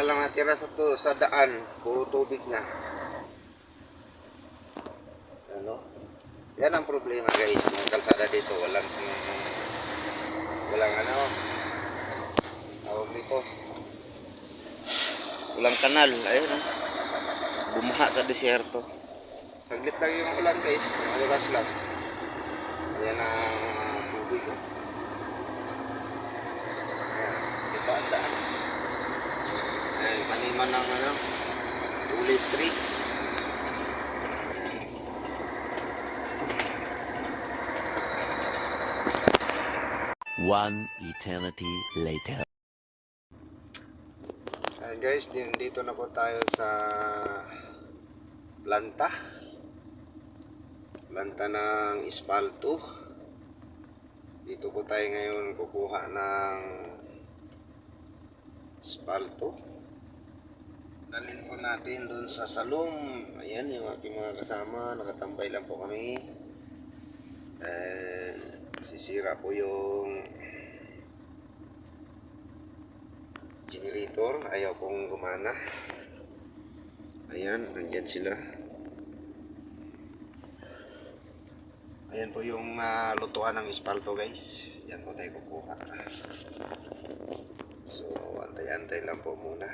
na lang natira sa to sa daan, puro tubig na. Ano? Yan ang problema guys, mga kalsada dito, walang walang ano, tawag dito. Walang kanal, ayun. oh. Bumaha sa desierto. Saglit lang yung ulan guys, mga oras lang. Ayan ang tubig. Oh. Ayan, ito ang daan. Maniman ng ano, ulit tree. One eternity later. Ayan guys, din, dito na po tayo sa planta. Planta ng ispalto. Dito po tayo ngayon kukuha ng ispalto. Dalhin po natin doon sa salon. Ayan yung aking mga kasama. Nakatambay lang po kami. Eh, sisira po yung generator. Ayaw pong gumana. Ayan, nandyan sila. Ayan po yung ah, lutuan ng ispalto guys. Yan po tayo kukuha. So, antay-antay lang po muna.